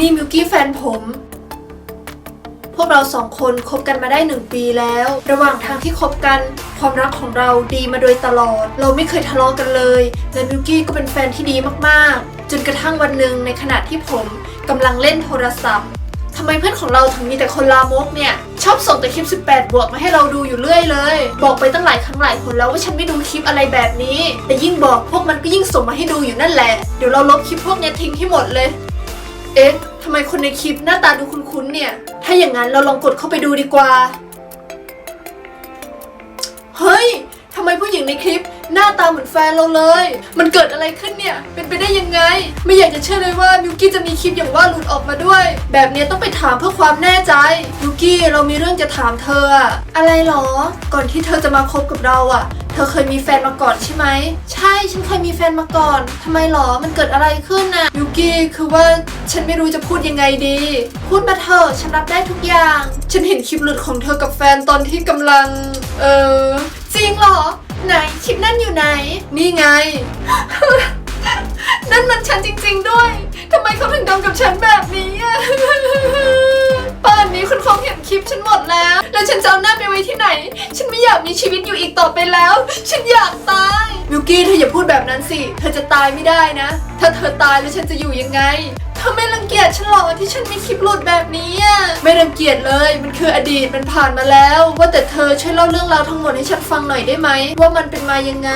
นี่มิวกี้แฟนผม พวกเราสองคนคบกันมาได้หนึ่งปีแล้ว ระหว่างทางที่คบกัน ความรักของเราดีมาโดยตลอด เราไม่เคยทะเลาะกันเลย และมิวกี้ก็เป็นแฟนที่ดีมากๆ จนกระทั่งวันหนึ่งในขณะที่ผมกำลังเล่นโทรศัพท์ทำไมเพื่อนของเราถึงมีแต่คนลามกเนี่ย ชอบส่งแต่คลิป 18 บวกมาให้เราดูอยู่เรื่อยเลย บอกไปตั้งหลายครั้งหลายคนแล้วว่าฉันไม่ดูคลิปอะไรแบบนี้ แต่ยิ่งบอกพวกมันก็ยิ่งส่งมาให้ดูอยู่นั่นแหละ เดี๋ยวเราลบคลิปพวกนี้ทิ้งให้หมดเลย เอ๊ะทำไมคนในคลิปหน้าตาดูคุ้นๆเนี่ย ถ้าอย่างนั้นเราลองกดเข้าไปดูดีกว่า เฮ้ยทำไมผู้หญิงในคลิปหน้าตาเหมือนแฟนเราเลย มันเกิดอะไรขึ้นเนี่ย เป็นไปได้ยังไง ไม่อยากจะเชื่อเลยว่ามิวกี้จะมีคลิปอย่างว่าหลุดออกมาด้วย แบบนี้ต้องไปถามเพื่อความแน่ใจ มิวกี้เรามีเรื่องจะถามเธอ อะอะไรหรอ ก่อนที่เธอจะมาคบกับเราอะเธอเคยมีแฟนมาก่อนใช่ไหม ใช่ ฉันเคยมีแฟนมาก่อนทำไมหรอ มันเกิดอะไรขึ้นน่ะมิวกี้คือว่า ฉันไม่รู้จะพูดยังไงดี พูดมาเถอะฉันรับได้ทุกอย่าง ฉันเห็นคลิปหลุดของเธอกับแฟนตอนที่กำลัง เออ จริงเหรอ ไหนคลิปนั่นอยู่ไหน นี่ไง นั่นมันฉันจริง ๆ ด้วยทำไมเขาถึงทำกับฉันแบบนี้อะป่านนี้คุณคงเห็นคลิปฉันหมด ฉันจะเอาหน้าไปไว้ที่ไหน ฉันไม่อยากมีชีวิตอยู่อีกต่อไปแล้ว ฉันอยากตาย มิวกี้เธออย่าพูดแบบนั้นสิ เธอจะตายไม่ได้นะ ถ้าเธอตายแล้วฉันจะอยู่ยังไง เธอไม่รังเกียจฉันหรอกที่ฉันมีคลิปหลุดแบบนี้อะไม่รังเกียจเลย มันคืออดีตมันผ่านมาแล้ว ว่าแต่เธอช่วยเล่าเรื่องราวทั้งหมดให้ฉันฟังหน่อยได้ไหม ว่ามันเป็นมายังไง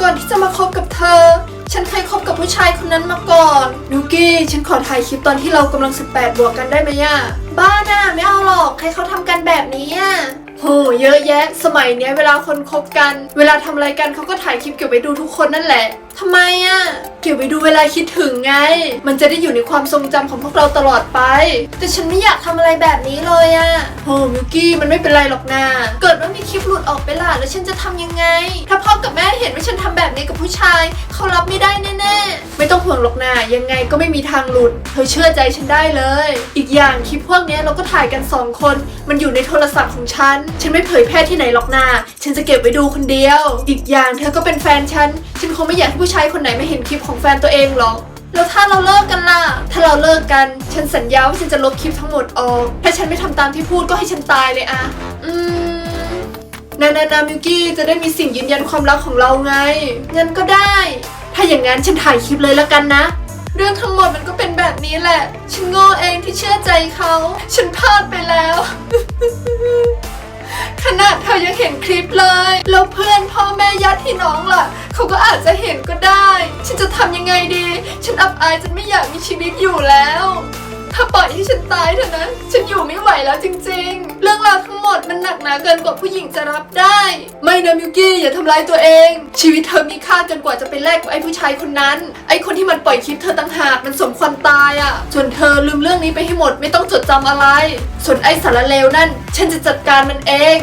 ก่อนที่จะมาคบกับเธอ ฉันเคยคบกับผู้ชายคนนั้นมาก่อนนูกี้ ฉันขอถ่ายคลิปตอนที่เรากำลัง 18 บวกกันได้ไหมอะบ้าน่ะไม่เอาหรอกใครเขาทำกันแบบนี้อะโหเยอะแยะ สมัยเนี้ยเวลาคนคบกัน เวลาทำอะไรกันเขาก็ถ่ายคลิปเก็บไว้ดูทุกคนนั่นแหละทำไมอะเก็บไว้ดูเวลาคิดถึงไง มันจะได้อยู่ในความทรงจำของพวกเราตลอดไป แต่ฉันไม่อยากทำอะไรแบบนี้เลยอะโหมิวกี้มันไม่เป็นไรหรอกนะเกิดว่ามีคลิปหลุดออกไปล่ะแล้วฉันจะทำยังไง ถ้าพ่อกับแม่เห็นว่าฉันทำแบบนี้กับผู้ชายเขารับไม่ได้ องหรอกนะยังไงก็ไม่มีทางหลุด เธอเชื่อใจฉันได้เลย อีกอย่างคลิปพวกนี้เราก็ถ่ายกันสองคน มันอยู่ในโทรศัพท์ของฉัน ฉันไม่เผยแพร่ที่ไหนหรอกนาฉันจะเก็บไว้ดูคนเดียว อีกอย่างเธอก็เป็นแฟนฉัน ฉันคงไม่อยากให้ผู้ชายคนไหนมาเห็นคลิปของแฟนตัวเองหรอกแล้วถ้าเราเลิกกันล่ะ ถ้าเราเลิกกัน ฉันสัญญาว่าฉันจะลบคลิปทั้งหมดออก ถ้าฉันไม่ทำตามที่พูดก็ให้ฉันตายเลยอะอืมนานานามิวกี้จะได้มีสิ่งยืนยันความรักของเราไง งั้นก็ได้ ถ้าอย่างนั้นฉันถ่ายคลิปเลยแล้วกันนะ เรื่องทั้งหมดมันก็เป็นแบบนี้แหละ ฉันโง่เองที่เชื่อใจเขา ฉันพลาดไปแล้ว ขนาดเธอยังเห็นคลิปเลย แล้วเพื่อนพ่อแม่ญาติพี่น้องล่ะ เขาก็อาจจะเห็นก็ได้ ฉันจะทำยังไงดี ฉันอับอายจนไม่อยากมีชีวิตอยู่แล้ว ถ้าปล่อยให้ฉันตายเถอะนะ ฉันอยู่ไม่ไหวแล้วจริง ๆาวทั้งหมดมันหนักหนาเกินกว่าผู้หญิงจะรับได้ ไม่นะมิวกี้อย่าทำร้ายตัวเอง ชีวิตเธอมีค่าเกินกว่าจะไปแลกกับไอ้ผู้ชายคนนั้น ไอ้คนที่มันปล่อยคลิปเธอต่างหากมันสมควรตายอะ่ะ ส่วนเธอลืมเรื่องนี้ไปให้หมดไม่ต้องจดจำอะไร ส่วนไอ้สารเลวนั่น ฉันจะจัดการมันเอง